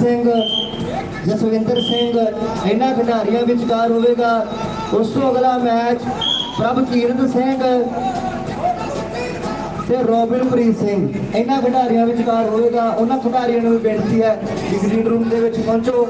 ਸਿੰਘ, ਜਸਵਿੰਦਰ ਸਿੰਘ ਇਹਨਾਂ ਖਿਡਾਰੀਆਂ ਵਿਚਕਾਰ ਹੋਵੇਗਾ। ਉਸ ਤੋਂ ਅਗਲਾ ਮੈਚ ਪ੍ਰਭ ਕੀਰਤ ਸਿੰਘ ਤੇ ਰੋਬਿਨਪ੍ਰੀਤ ਸਿੰਘ। ਇਹਨਾਂ ਖਿਡਾਰੀਆਂ ਵਿਚਕਾਰ ਹੋਵੇਗਾ, ਉਹਨਾਂ ਖਿਡਾਰੀਆਂ ਨੂੰ ਵੀ ਬੇਨਤੀ ਹੈ ਕਿ ਗ੍ਰੀਨ ਰੂਮ ਦੇ ਵਿੱਚ ਪਹੁੰਚੋ।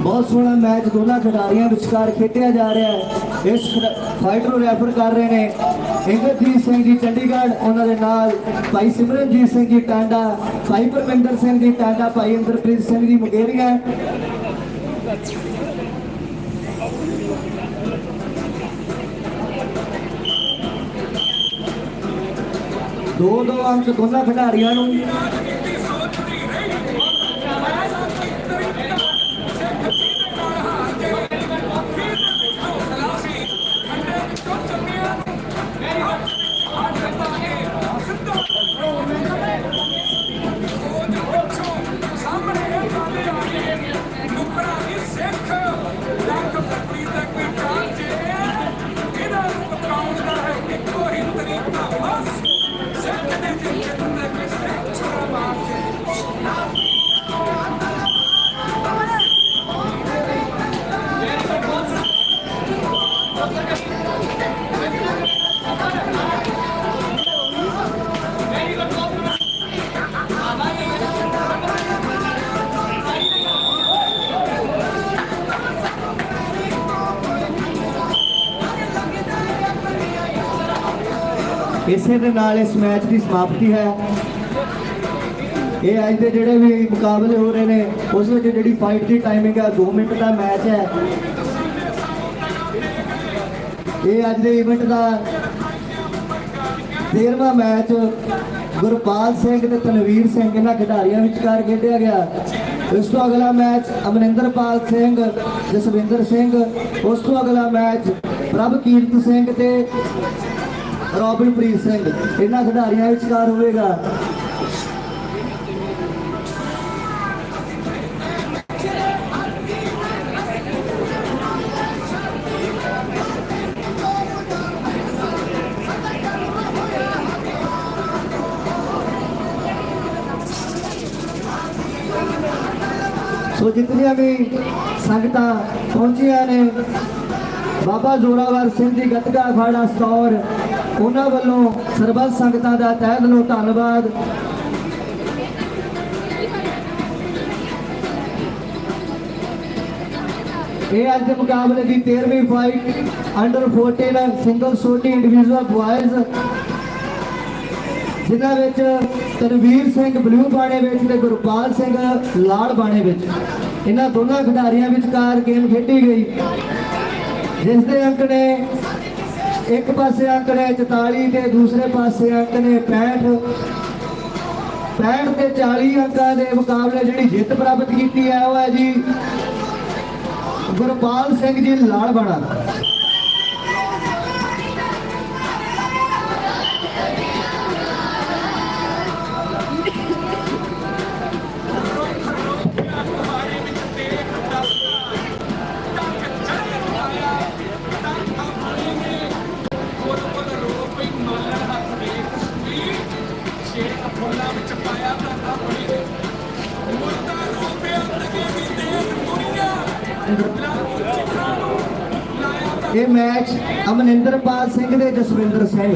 ਬਹੁਤ ਸੋਹਣਾ ਮੈਚ ਦੋਨਾਂ ਖਿਡਾਰੀਆਂ ਵਿਚਕਾਰ ਖੇਡਿਆ ਜਾ ਰਿਹਾ ਹੈ। ਇਸ ਖਿਡਾ- ਫਾਈਟ ਨੂੰ ਰੈਫਰ ਕਰ ਰਹੇ ਨੇ। ਇੰਦਰਜੀਤ ਸਿੰਘ ਜੀ, ਚੰਡੀਗੜ੍ਹ, ਉਹਨਾਂ ਦੇ ਨਾਲ ਭਾਈ ਸਿਮਰਨਜੀਤ ਸਿੰਘ ਜੀ, ਟਾਂਡਾ ਭਾਈ ਪਰਮਿੰਦਰ ਸਿੰਘ ਜੀ ਟਾਂਡਾ ਭਾਈ ਇੰਦਰਪ੍ਰੀਤ ਸਿੰਘ ਜੀ ਮੁਗੇਰੀਆ ਦੋ ਦੋ ਅੰਕ ਦੋਨਾਂ ਖਿਡਾਰੀਆਂ ਨੂੰ ਦੇ ਨਾਲ ਇਸ ਮੈਚ ਦੀ ਸਮਾਪਤੀ ਹੈ। ਇਹ ਅੱਜ ਦੇ ਜਿਹੜੇ ਵੀ ਮੁਕਾਬਲੇ ਹੋ ਰਹੇ ਨੇ, ਉਸ ਵਿੱਚ ਜਿਹੜੀ ਫਾਈਟ ਦੀ ਟਾਈਮਿੰਗ ਹੈ 2 ਮਿੰਟ ਦਾ ਮੈਚ ਹੈ। ਇਹ ਅੱਜ ਦੇ ਇਵੈਂਟ ਦਾ 13ਵਾਂ ਮੈਚ ਗੁਰਪਾਲ ਸਿੰਘ ਤੇ ਤਨਵੀਰ ਸਿੰਘ ਇਹਨਾਂ ਖਿਡਾਰੀਆਂ ਵਿਚਕਾਰ ਖੇਡਿਆ ਗਿਆ। ਇਸ ਤੋਂ ਅਗਲਾ ਮੈਚ ਅਮਰਿੰਦਰਪਾਲ ਸਿੰਘ, ਜਸਵਿੰਦਰ ਸਿੰਘ, ਉਸ ਤੋਂ ਅਗਲਾ ਮੈਚ ਪ੍ਰਭ ਕੀਰਤ ਸਿੰਘ ਤੇ ਰੋਬਿਨਪ੍ਰੀਤ ਸਿੰਘ, ਇਹਨਾਂ ਖਿਡਾਰੀਆਂ ਵਿਚਕਾਰ ਹੋਵੇਗਾ। ਸੋ ਜਿਤਨੀਆਂ ਵੀ ਸੰਗਤਾਂ ਪਹੁੰਚੀਆਂ ਨੇ, ਬਾਬਾ ਜ਼ੋਰਾਵਰ ਸਿੰਘ ਜੀ, ਗੱਤਕਾ ਅਖਾੜਾ ਸਤੌਰ ਉਹਨਾਂ ਵੱਲੋਂ ਸਰਬੱਤ ਸੰਗਤਾਂ ਦਾ ਤਹਿ ਦਿਲੋਂ ਧੰਨਵਾਦ। ਇਹ ਅੱਜ ਦੇ ਮੁਕਾਬਲੇ ਦੀ 13ਵੀਂ ਫਾਈਟ ਅੰਡਰ 14 ਸਿੰਗਲ ਸੋਟੀ ਇੰਡੀਵਿਜੂਅਲ ਬॉयਜ਼ ਜਿਨ੍ਹਾਂ ਵਿੱਚ ਤਰਵੀਰ ਸਿੰਘ ਬਲੂ ਬਾਣੇ ਵਿੱਚ ਤੇ ਗੁਰਪਾਲ ਸਿੰਘ ਲਾਲ ਬਾਣੇ ਵਿੱਚ। ਇਹਨਾਂ ਦੋਨਾਂ ਖਿਡਾਰੀਆਂ ਵਿਚਕਾਰ ਗੇਮ ਖੇਡੀ ਗਈ। ਜਿਸ ਦੇ ਅੰਕ ਨੇ ਇੱਕ ਪਾਸੇ ਅੰਕ ਨੇ 44 ਤੇ ਦੂਸਰੇ ਪਾਸੇ ਅੰਕ ਨੇ 65 65 ਤੇ 40 ਅੰਕਾਂ ਦੇ ਮੁਕਾਬਲੇ ਜਿਹੜੀ ਜਿੱਤ ਪ੍ਰਾਪਤ ਕੀਤੀ ਹੈ ਉਹ ਹੈ ਜੀ ਗੁਰਪਾਲ ਸਿੰਘ ਜੀ ਲਾਲਵਾੜਾ। ये मैच अमनिंद्रपाल सिंह ने जसविंदर सिंह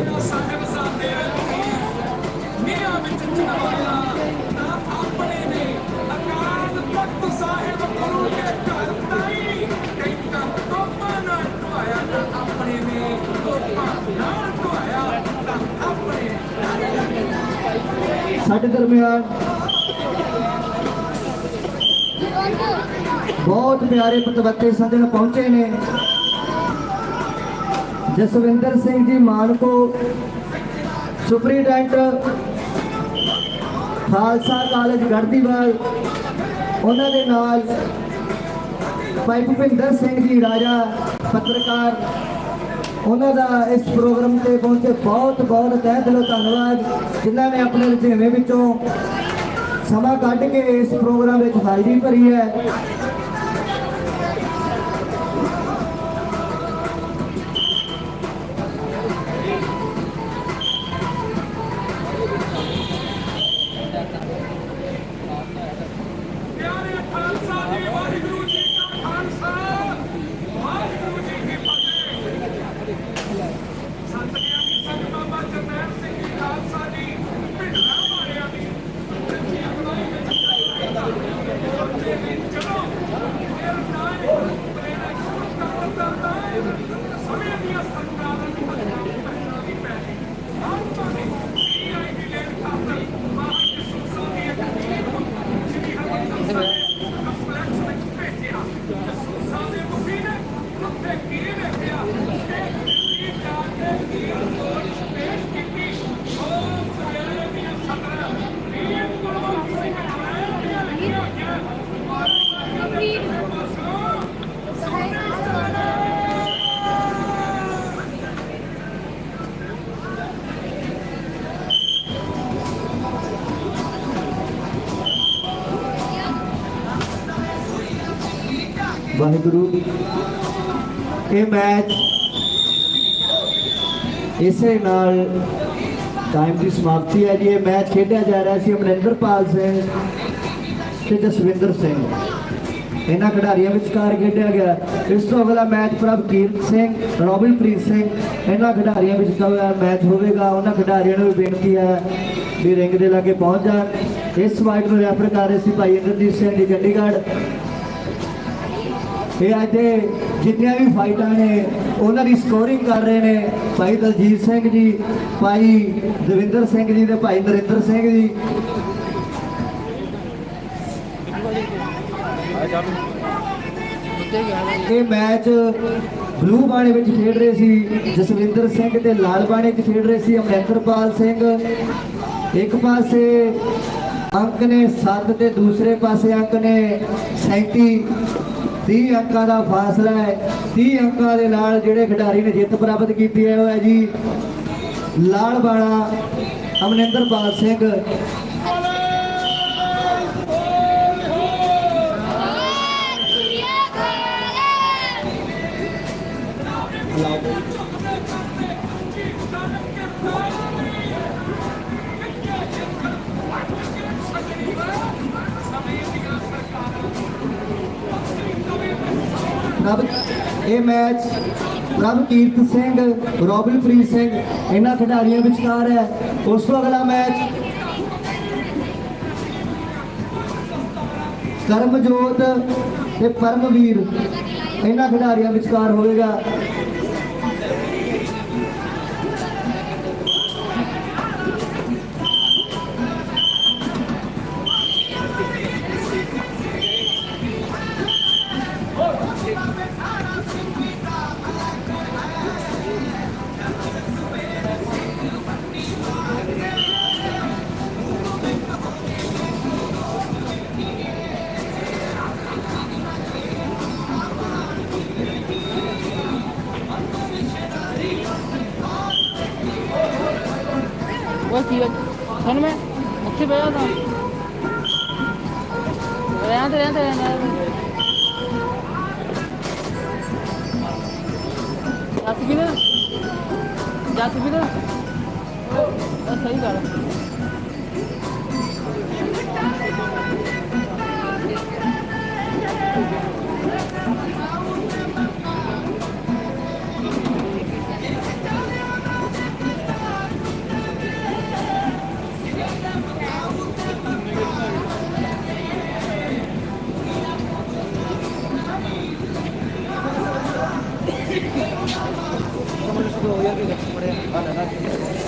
बहुत प्यारे पतवते सदन पहुँचे ने ਜਸਵਿੰਦਰ ਸਿੰਘ ਜੀ ਮਾਨਕੋ ਸੁਪਰੀਡੈਂਟ ਖਾਲਸਾ ਕਾਲਜ ਗੜਦੀਵਾਲ ਉਹਨਾਂ ਦੇ ਨਾਲ ਭਾਈ ਭੁਪਿੰਦਰ ਸਿੰਘ ਜੀ, ਰਾਜਾ ਪੱਤਰਕਾਰ, ਉਹਨਾਂ ਦਾ ਇਸ ਪ੍ਰੋਗਰਾਮ ਤੇ ਪਹੁੰਚੇ ਬਹੁਤ ਬਹੁਤ ਤਹਿ ਦਿਲੋਂ ਧੰਨਵਾਦ, ਜਿਨ੍ਹਾਂ ਨੇ ਆਪਣੇ ਰੁਝੇਵੇਂ ਵਿੱਚੋਂ ਸਮਾਂ ਕੱਢ ਕੇ ਇਸ ਪ੍ਰੋਗਰਾਮ ਵਿੱਚ ਹਾਜ਼ਰੀ ਭਰੀ ਹੈ। ਵਾਹਿਗੁਰੂ। ਇਹ ਮੈਚ ਇਸੇ ਨਾਲ ਟਾਈਮ ਦੀ ਸਮਾਪਤੀ ਹੈ ਜੀ। ਇਹ ਮੈਚ ਖੇਡਿਆ ਜਾ ਰਿਹਾ ਸੀ ਅਮਰਿੰਦਰਪਾਲ ਸਿੰਘ ਤੇ ਜਸਵਿੰਦਰ ਸਿੰਘ। ਇਹਨਾਂ ਖਿਡਾਰੀਆਂ ਵਿਚਕਾਰ ਖੇਡਿਆ ਗਿਆ। ਇਸ ਤੋਂ ਅਗਲਾ ਮੈਚ ਪ੍ਰਭਕੀਰਤ ਸਿੰਘ ਰੋਬਿਨਪ੍ਰੀਤ ਸਿੰਘ। ਇਹਨਾਂ ਖਿਡਾਰੀਆਂ ਵਿਚਕਾਰ ਮੈਚ ਹੋਵੇਗਾ। ਉਹਨਾਂ ਖਿਡਾਰੀਆਂ ਨੂੰ ਵੀ ਬੇਨਤੀ ਹੈ ਵੀ ਰਿੰਗ ਦੇ ਲਾਗੇ ਪਹੁੰਚ ਜਾਣ। ਇਸ ਫਾਈਟ ਨੂੰ ਰੈਫਰ ਕਰ ਰਹੇ ਸੀ ਭਾਈ ਇੰਦਰਜੀਤ ਸਿੰਘ ਜੀ, ਚੰਡੀਗੜ੍ਹ। ਇਹ ਅੱਜ ਦੇ ਜਿੰਨੀਆਂ ਵੀ ਫਾਈਟਾਂ ਨੇ, ਉਹਨਾਂ ਦੀ ਸਕੋਰਿੰਗ ਕਰ ਰਹੇ ਨੇ ਭਾਈ ਦਲਜੀਤ ਸਿੰਘ ਜੀ, ਭਾਈ ਦਵਿੰਦਰ ਸਿੰਘ ਜੀ ਤੇ ਭਾਈ ਨਰਿੰਦਰ ਸਿੰਘ ਜੀ। ਇਹ ਮੈਚ ਬਲੂ ਬਾਣੇ ਵਿੱਚ ਖੇਡ ਰਹੇ ਸੀ, ਜਸਵਿੰਦਰ ਸਿੰਘ ਤੇ ਲਾਲ ਬਾਣੇ 'ਚ ਖੇਡ ਰਹੇ ਸੀ, ਅਮਰਿੰਦਰਪਾਲ ਸਿੰਘ। ਇੱਕ ਪਾਸੇ ਅੰਕ ਨੇ 7 ਤੇ ਦੂਸਰੇ ਪਾਸੇ ਅੰਕ ਨੇ 37 30 ਅੰਕਾਂ ਦਾ ਫਾਸਲਾ ਹੈ। 30 ਅੰਕਾਂ ਦੇ ਨਾਲ ਜਿਹੜੇ ਖਿਡਾਰੀ ਨੇ ਜਿੱਤ ਪ੍ਰਾਪਤ ਕੀਤੀ ਹੈ, ਉਹ ਹੈ ਜੀ ਲਾਲ ਬਾਣਾ ਅਮਰਿੰਦਰਪਾਲ ਸਿੰਘ। ਇਹ ਮੈਚ ਰਵਕੀਰਤ ਸਿੰਘ, ਰੋਬਿਨਪ੍ਰੀਤ ਸਿੰਘ, ਇਹਨਾਂ ਖਿਡਾਰੀਆਂ ਵਿਚਕਾਰ ਹੈ। ਉਸ ਤੋਂ ਅਗਲਾ ਮੈਚ ਕਰਮਜੋਤ ਤੇ ਪਰਮਵੀਰ, ਇਹਨਾਂ ਖਿਡਾਰੀਆਂ ਵਿਚਕਾਰ ਹੋਵੇਗਾ। ਉਹ ਕੀ ਹੈ ਸੁਣ ਮੈਂ, ਉੱਥੇ ਬਹਿ ਜਾ ਰਹਿਣ ਤੇ ਰਹਿਣ ਤੇ ਜੱਤ ਵੀ ਨਾ ਜੱਤ ਵੀ ਨਾ। ਸਹੀ ਗੱਲ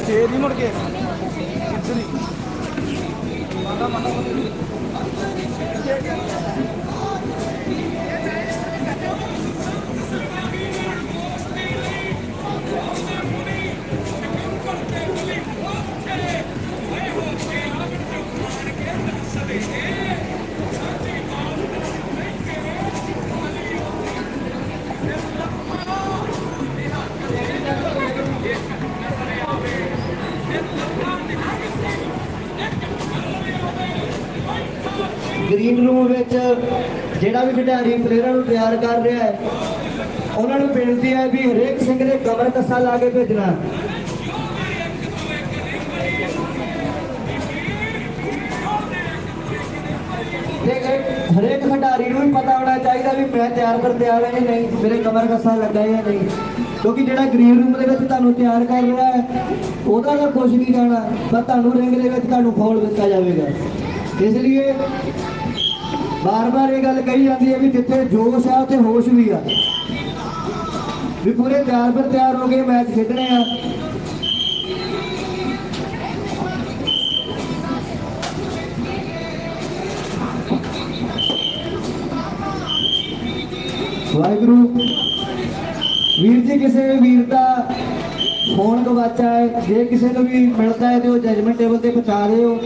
ਫੇਰ ਨਹੀਂ ਮੁੜ ਕੇ। ਕਿੱਧਰ ਹੀ। ਗ੍ਰੀਨ ਰੂਮ ਵਿੱਚ ਜਿਹੜਾ ਵੀ ਖਿਡਾਰੀ ਪਲੇਅਰਾਂ ਨੂੰ ਤਿਆਰ ਕਰ ਰਿਹਾ ਹੈ, ਉਹਨਾਂ ਨੂੰ ਬੇਨਤੀ ਹੈ ਵੀ ਹਰੇਕ ਸਿੰਘ ਦੇ ਕਮਰ ਕੱਸਾ ਲਾ ਕੇ ਭੇਜਣਾ। ਹਰੇਕ ਖਿਡਾਰੀ ਨੂੰ ਵੀ ਪਤਾ ਹੋਣਾ ਚਾਹੀਦਾ ਵੀ ਮੈਂ ਤਿਆਰ ਕਰ ਤਿਆਰ ਹੈ ਜਾਂ ਨਹੀਂ, ਮੇਰੇ ਕਮਰ ਕੱਸਾ ਲੱਗਾ ਹੈ ਜਾਂ ਨਹੀਂ। ਕਿਉਂਕਿ ਜਿਹੜਾ ਗ੍ਰੀਨ ਰੂਮ ਦੇ ਵਿੱਚ ਤੁਹਾਨੂੰ ਤਿਆਰ ਕਰ ਰਿਹਾ ਹੈ, ਉਹਦਾ ਤਾਂ ਕੁਝ ਨਹੀਂ ਜਾਣਾ ਪਰ ਤੁਹਾਨੂੰ ਰਿੰਗ ਦੇ ਵਿੱਚ ਤੁਹਾਨੂੰ ਫੌਲ ਦਿੱਤਾ ਜਾਵੇਗਾ। ਇਸ ਲਈ ਬਾਰ-ਬਾਰ ਇਹ ਗੱਲ ਕਹੀ ਜਾਂਦੀ ਹੈ ਵੀ ਜਿੱਥੇ ਜੋਸ਼ ਆ, ਉੱਥੇ ਹੋਸ਼ ਵੀ ਆ। ਵੀ ਪੂਰੇ ਤਿਆਰ ਪਰ ਤਿਆਰ ਹੋ ਕੇ ਮੈਚ ਖੇਡਣੇ ਆ। ਵਾਹਿਗੁਰੂ, ਵੀਰ ਜੀ ਕਿਸੇ ਵੀਰ ਦਾ ਫੋਨ ਗਵਾਚਾ ਹੈ, ਜੇ ਕਿਸੇ ਨੂੰ ਵੀ ਮਿਲਦਾ ਹੈ ਤੇ ਉਹ ਜਜਮੈਂਟ ਟੇਬਲ ਤੇ ਪਹੁੰਚਾ ਦਿਓ।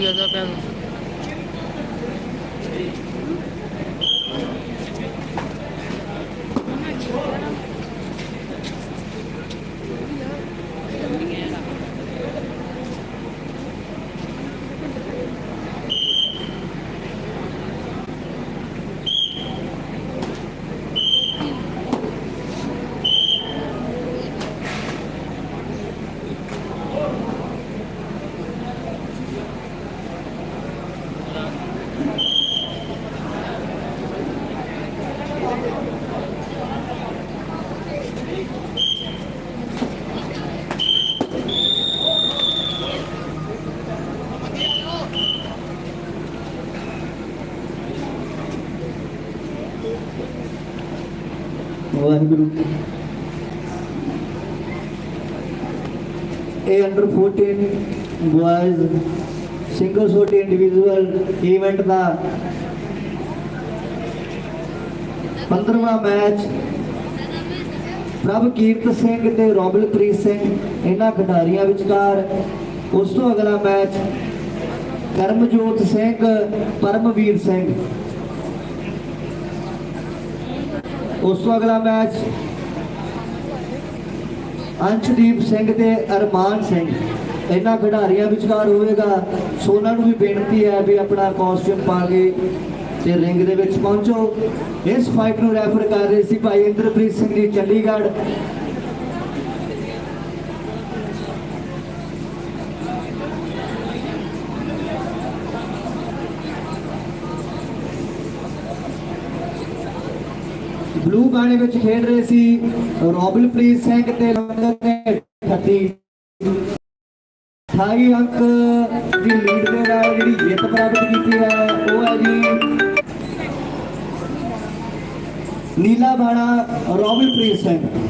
ਕੀ ਹੋ ਵਾਹਿਗੁਰੂ। ਇਹ ਅੰਡਰ 14 ਬॉयਜ਼ ਸਿੰਗਲ ਸ਼ੋਟ ਇੰਡੀਵਿਜੂਅਲ ਇਵੈਂਟ ਦਾ 15ਵਾਂ ਮੈਚ ਪ੍ਰਭ ਕੀਰਤ ਸਿੰਘ ਤੇ ਰੋਬਲਪ੍ਰੀਤ ਸਿੰਘ, ਇਹਨਾਂ ਖਿਡਾਰੀਆਂ ਵਿਚਕਾਰ। ਉਸ ਤੋਂ ਅਗਲਾ ਮੈਚ ਕਰਮਜੋਤ ਸਿੰਘ, ਪਰਮਵੀਰ ਸਿੰਘ। ਉਸ ਤੋਂ ਅਗਲਾ ਮੈਚ ਅੰਸ਼ਦੀਪ ਸਿੰਘ ਤੇ ਅਰਮਾਨ ਸਿੰਘ। ਇਹਨਾਂ ਖਿਡਾਰੀਆਂ ਵਿਚਕਾਰ ਹੋਵੇਗਾ। ਸੋ ਉਹਨਾਂ ਨੂੰ ਵੀ ਬੇਨਤੀ ਹੈ ਵੀ ਆਪਣਾ ਕਾਸਟਿਊਮ ਪਾ ਕੇ ਤੇ ਰਿੰਗ ਦੇ ਵਿੱਚ ਪਹੁੰਚੋ। ਇਸ ਫਾਈਟ ਨੂੰ ਰੈਫਰ ਕਰ ਰਹੇ ਸੀ ਭਾਈ ਇੰਦਰਪ੍ਰੀਤ ਸਿੰਘ ਜੀ ਚੰਡੀਗੜ੍ਹ। ਬਲੂ ਗਾਣੇ ਵਿੱਚ ਖੇਡ ਰਹੇ ਸੀ ਰੋਬਲਪ੍ਰੀਤ ਸਿੰਘ ਤੇ ਲੰਡਨ ਨੇ 38 28 ਅੰਕ ਦੀ ਲੀਡ ਦੇ ਨਾਲ ਜਿਹੜੀ ਜਿੱਤ ਪ੍ਰਾਪਤ ਕੀਤੀ ਹੈ, ਉਹ ਹੈ ਜੀ ਨੀਲਾ ਬਾਣਾ ਰੋਬਲਪ੍ਰੀਤ ਸਿੰਘ।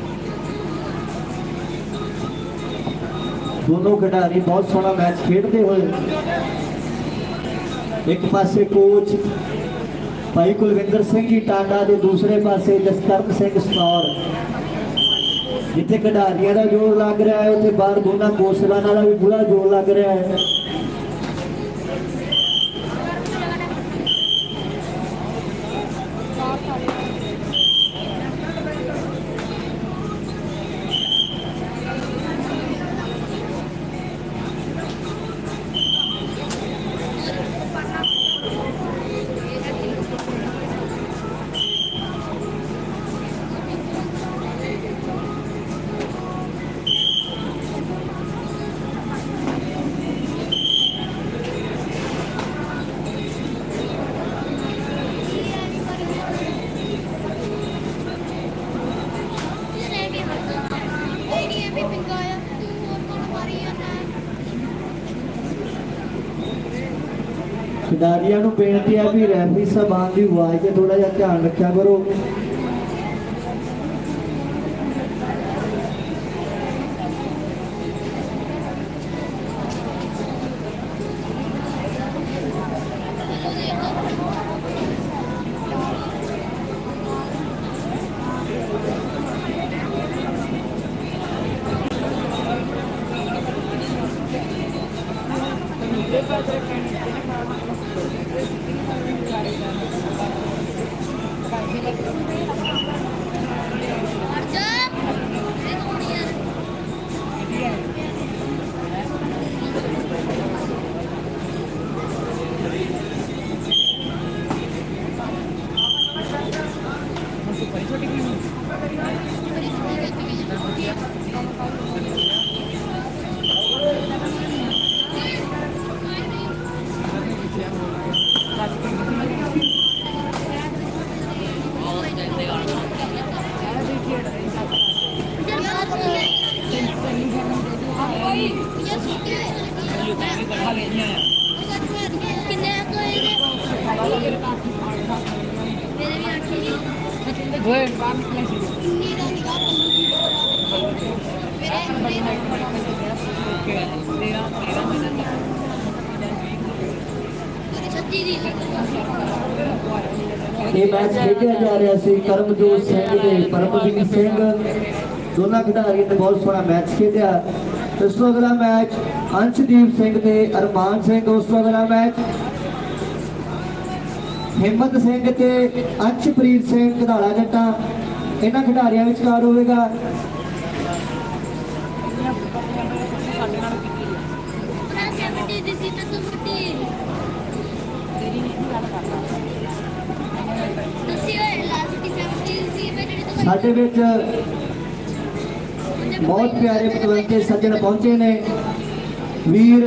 ਦੋਨੋਂ ਖਿਡਾਰੀ ਬਹੁਤ ਸੋਹਣਾ ਮੈਚ ਖੇਡਦੇ ਹੋਏ ਇੱਕ ਪਾਸੇ ਕੋਚ ਭਾਈ ਕੁਲਵਿੰਦਰ ਸਿੰਘ ਜੀ ਟਾਂਡਾ ਦੇ ਦੂਸਰੇ ਪਾਸੇ ਜਸਕਰਨ ਸਿੰਘ ਸਨੌਰ ਜਿੱਥੇ ਖਿਡਾਰੀਆਂ ਦਾ ਜੋਰ ਲੱਗ ਰਿਹਾ ਹੈ, ਉੱਥੇ ਬਾਹਰ ਦੋਨਾਂ ਕੋਚਰਾਂ ਦਾ ਵੀ ਪੂਰਾ ਜੋਰ ਲੱਗ ਰਿਹਾ ਹੈ। ਖਿਡਾਰੀਆਂ ਨੂੰ ਬੇਨਤੀ ਹੈ ਵੀ ਰੈਫਰੀ ਸਾਹਿਬਾਨ ਦੀ ਆਵਾਜ਼ ਤੇ ਥੋੜਾ ਜਿਹਾ ਧਿਆਨ ਰੱਖਿਆ ਕਰੋ ਮਰ ਜਾ ਇਹ ਕੌਣ ਯਾਰ ਕਿੰਨੇ ਕੋਈ ਮੇਰੇ ਵੀ ਅੱਠ ਹੀ ਓਏ ਬਾਹਰ ਨਿਕਲੇ ਸੀ ਨੀਰਾ ਨਿਕਾ ਮੇਰੇ ਓਕੇ ਤੇਰਾ ਤੇਰਾ ਮਹੀਨਾ ਛੱਤੀ ਦੀ ਇਹ ਮੈਚ ਖੇਡਿਆ ਜਾ ਰਿਹਾ ਸੀ ਕਰਮਜੋਤ ਸਿੰਘ ਤੇ ਪਰਮਜੀਤ ਸਿੰਘ। ਦੋਨਾਂ ਖਿਡਾਰੀਆਂ ਨੇ ਬਹੁਤ ਸੋਹਣਾ ਮੈਚ ਖੇਡਿਆ। ਇਸ ਤੋਂ ਅਗਲਾ ਮੈਚ ਅੰਸ਼ਦੀਪ ਸਿੰਘ ਤੇ ਅਰਮਾਨ ਸਿੰਘ, ਉਸ ਤੋਂ ਅਗਲਾ ਮੈਚ ਹਿੰਮਤ ਸਿੰਘ ਤੇ ਅੰਸ਼ਪ੍ਰੀਤ ਸਿੰਘ ਕਧਾਲਾ ਜੱਟਾ। ਇਹਨਾਂ ਖਿਡਾਰੀਆਂ ਵਿਚਕਾਰ ਹੋਵੇਗਾ। ਸਾਡੇ ਵਿੱਚ ਬਹੁਤ ਪਿਆਰੇ ਪਤਵੰਤੇ ਸੱਜਣ ਪਹੁੰਚੇ ਨੇ। ਵੀਰ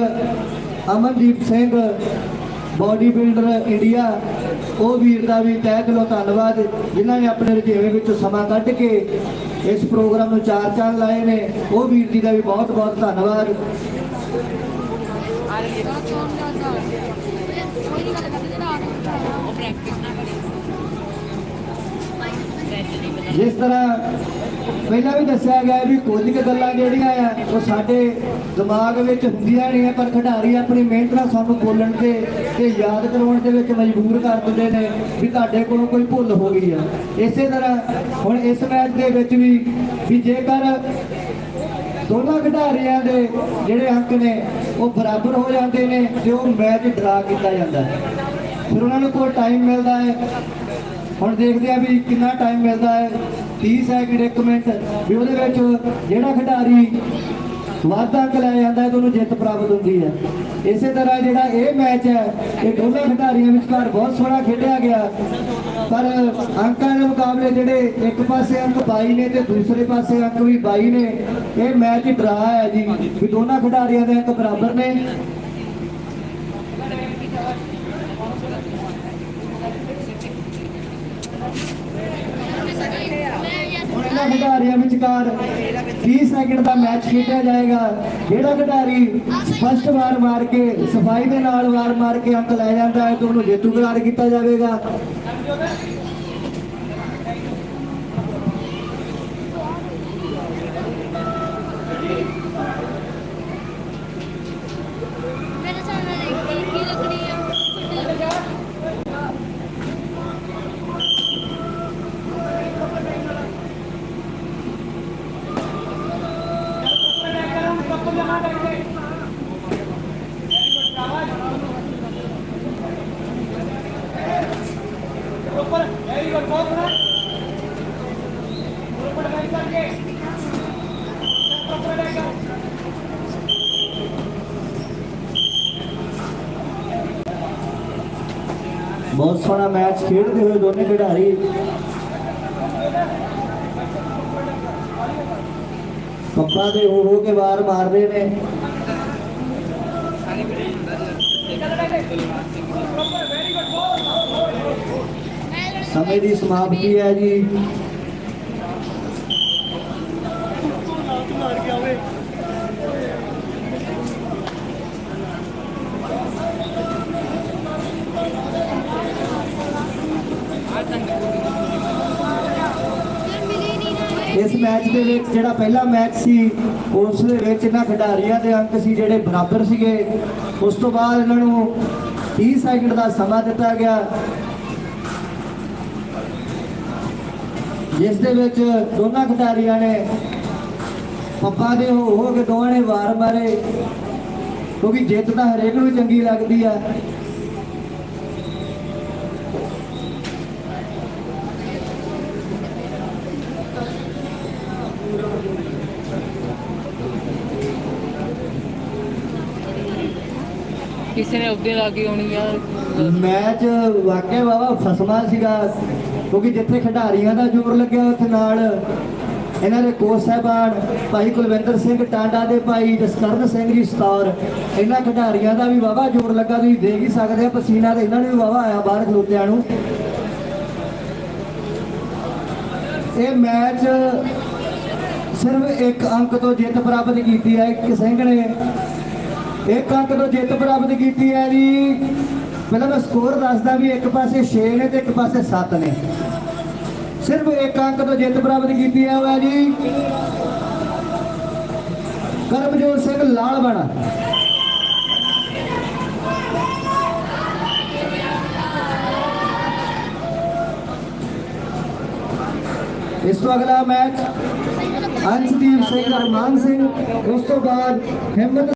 Amandeep Singh body builder India ਉਹ ਵੀਰ ਦਾ ਵੀ ਤਹਿ ਦਿਲੋਂ ਧੰਨਵਾਦ, ਜਿਨ੍ਹਾਂ ਨੇ ਆਪਣੇ ਰੁਝੇਵੇਂ ਵਿੱਚੋਂ ਸਮਾਂ ਕੱਢ ਕੇ ਇਸ ਪ੍ਰੋਗਰਾਮ ਨੂੰ ਚਾਰ ਚੰਨ ਲਾਏ ਨੇ, ਉਹ ਵੀਰ ਜੀ ਦਾ ਵੀ ਬਹੁਤ ਬਹੁਤ ਧੰਨਵਾਦ। ਉਹ ਪ੍ਰੈਕਟਿਸ ਨਾ ਕਰੇ। ਜਿਸ ਤਰ੍ਹਾਂ ਪਹਿਲਾਂ ਵੀ ਦੱਸਿਆ ਗਿਆ ਵੀ ਕੁਝ ਕੁ ਗੱਲਾਂ ਜਿਹੜੀਆਂ ਆ, ਉਹ ਸਾਡੇ ਦਿਮਾਗ ਵਿੱਚ ਹੁੰਦੀਆਂ ਨੇ, ਪਰ ਖਿਡਾਰੀ ਆਪਣੀ ਮਿਹਨਤ ਨਾਲ ਸਾਨੂੰ ਬੋਲਣ ਤੇ ਤੇ ਯਾਦ ਕਰਾਉਣ ਦੇ ਵਿੱਚ ਮਜਬੂਰ ਕਰ ਦਿੰਦੇ ਨੇ ਵੀ ਤੁਹਾਡੇ ਕੋਲੋਂ ਕੋਈ ਭੁੱਲ ਹੋ ਗਈ ਆ। ਇਸੇ ਤਰ੍ਹਾਂ ਹੁਣ ਇਸ ਮੈਚ ਦੇ ਵਿੱਚ ਵੀ ਵੀ ਜੇਕਰ ਦੋਨਾਂ ਖਿਡਾਰੀਆਂ ਦੇ ਜਿਹੜੇ ਅੰਕ ਨੇ, ਉਹ ਬਰਾਬਰ ਹੋ ਜਾਂਦੇ ਨੇ ਤੇ ਉਹ ਮੈਚ ਡਰਾ ਕੀਤਾ ਜਾਂਦਾ ਹੈ। ਫਿਰ ਉਹਨਾਂ ਨੂੰ ਕੋਈ ਟਾਈਮ ਮਿਲਦਾ ਹੈ। ਹੁਣ ਦੇਖਦੇ ਆ ਵੀ ਕਿੰਨਾ ਟਾਈਮ ਮਿਲਦਾ ਹੈ। 30 ਸੈਕਿੰਡ 1 ਮਿੰਟ। ਵੀ ਉਹਦੇ ਵਿੱਚ ਜਿਹੜਾ ਖਿਡਾਰੀ ਵੱਧ ਅੰਕ ਲੈ ਜਾਂਦਾ ਹੈ ਤਾਂ ਉਹਨੂੰ ਜਿੱਤ ਪ੍ਰਾਪਤ ਹੁੰਦੀ ਹੈ। ਇਸੇ ਤਰ੍ਹਾਂ ਜਿਹੜਾ ਇਹ ਮੈਚ ਹੈ, ਇਹ ਦੋਨਾਂ ਖਿਡਾਰੀਆਂ ਵਿਚਕਾਰ ਬਹੁਤ ਸੋਹਣਾ ਖੇਡਿਆ ਗਿਆ। ਪਰ ਅੰਕਾਂ ਦੇ ਮੁਕਾਬਲੇ ਜਿਹੜੇ ਇੱਕ ਪਾਸੇ ਅੰਕ 22 ਨੇ ਤੇ ਦੂਸਰੇ ਪਾਸੇ ਅੰਕ ਵੀ 22 ਨੇ, ਇਹ ਮੈਚ ਡਰਾ ਹੈ ਜੀ। ਵੀ ਦੋਨਾਂ ਖਿਡਾਰੀਆਂ ਦੇ ਅੰਕ ਬਰਾਬਰ ਨੇ ਮੈਂ ਯਾਰ ਖਿਡਾਰੀਆਂ ਵਿਚਕਾਰ 30 ਸੈਕਿੰਡ ਦਾ ਮੈਚ ਖੇਡਿਆ ਜਾਏਗਾ। ਜਿਹੜਾ ਖਿਡਾਰੀ ਫਸਟ ਵਾਰ ਮਾਰ ਕੇ, ਸਫ਼ਾਈ ਦੇ ਨਾਲ ਵਾਰ ਮਾਰ ਕੇ ਅੰਕ ਲੈ ਜਾਂਦਾ ਹੈ, ਤਾਂ ਉਹਨੂੰ ਜੇਤੂ ਕਰਾਰ ਕੀਤਾ ਜਾਵੇਗਾ ਬਹੁਤ ਸੋਹਣਾ ਮੈਚ ਖੇਡਦੇ ਹੋਏ ਦੋਨੇ ਖਿਡਾਰੀ ਪੱਪਾ ਦੇ ਹੋ ਹੋ ਕੇ ਵਾਰ ਮਾਰ ਰਹੇ ਨੇ। ਸਮੇਂ ਦੀ ਸਮਾਪਤੀ ਹੈ ਜੀ ਯਾਰ ਮਿਲੇ ਨਹੀਂ ਨਾ ਇਸ ਮੈਚ ਦੇ ਵਿੱਚ ਜਿਹੜਾ ਪਹਿਲਾ ਮੈਚ ਸੀ, ਉਸ ਦੇ ਵਿੱਚ ਇਹਨਾਂ ਖਿਡਾਰੀਆਂ ਦੇ ਅੰਕ ਸੀ ਜਿਹੜੇ ਬਰਾਬਰ ਸੀਗੇ। ਉਸ ਤੋਂ ਬਾਅਦ ਇਹਨਾਂ ਨੂੰ 30 ਸੈਕਿੰਡ ਦਾ ਸਮਾਂ ਦਿੱਤਾ ਗਿਆ। ਜਿਸ ਦੇ ਵਿੱਚ ਦੋਨਾਂ ਖਿਡਾਰੀਆਂ ਨੇ ਪੱਪਾ ਦੇ ਹੋ ਹੋ ਕੇ ਦੋਵਾਂ ਨੇ ਵਾਰ ਮਾਰੇ, ਕਿਉਂਕਿ ਜਿੱਤ ਤਾਂ ਹਰੇਕ ਨੂੰ ਚੰਗੀ ਲੱਗਦੀ ਆ। ਕਿਸੇ ਨੇ ਉਹਦੇ ਲਾਗੇ ਆਉਣੀ ਆ? ਮੈਚ ਵਾਕਿਆ ਵਾਵਾ ਫਸਮਾ ਸੀਗਾ, ਕਿਉਂਕਿ ਜਿੱਥੇ ਖਿਡਾਰੀਆਂ ਦਾ ਜ਼ੋਰ ਲੱਗਿਆ, ਉੱਥੇ ਨਾਲ ਇਹਨਾਂ ਦੇ ਕੋਚ ਸਾਹਿਬਾਨ ਭਾਈ ਕੁਲਵਿੰਦਰ ਸਿੰਘ ਟਾਂਡਾ ਦੇ ਭਾਈ ਜਸਕਰਨ ਸਿੰਘ ਜੀ ਸਤੌਰ। ਇਹਨਾਂ ਖਿਡਾਰੀਆਂ ਦਾ ਵੀ ਵਾਵਾ ਜ਼ੋਰ ਲੱਗਾ, ਤੁਸੀਂ ਦੇਖ ਹੀ ਸਕਦੇ ਆ, ਪਸੀਨਾ ਤੇ ਇਹਨਾਂ ਨੂੰ ਵੀ ਵਾਵਾ ਆਇਆ ਬਾਹਰ ਖਲੋਤਿਆਂ ਨੂੰ। ਇਹ ਮੈਚ ਸਿਰਫ ਇੱਕ ਅੰਕ ਤੋਂ ਜਿੱਤ ਪ੍ਰਾਪਤ ਕੀਤੀ ਹੈ ਇੱਕ ਸਿੰਘ ਨੇ ਇੱਕ ਅੰਕ ਤੋਂ ਜਿੱਤ ਪ੍ਰਾਪਤ ਕੀਤੀ ਹੈ ਜੀ। ਪਹਿਲਾਂ ਮੈਂ ਸਕੋਰ ਦੱਸਦਾ ਵੀ ਇੱਕ ਪਾਸੇ 6 ਨੇ ਤੇ ਇੱਕ ਪਾਸੇ 7 ਨੇ। ਸਿਰਫ ਇੱਕ ਅੰਕ ਤੋਂ ਜਿੱਤ ਪ੍ਰਾਪਤ ਕੀਤੀ ਹੈ ਉਹ ਜੀ। ਕਰਮਜੋਤ ਸਿੰਘ ਲਾਲਵਾਣਾ। ਇਸ ਤੋਂ ਅਗਲਾ ਮੈਚ ਅੰਸ਼ਦੀਪ ਸਿੰਘ ਅਰਮਾਨ ਸਿੰਘ, ਉਸ ਤੋਂ ਬਾਅਦ ਹਿੰਮਤ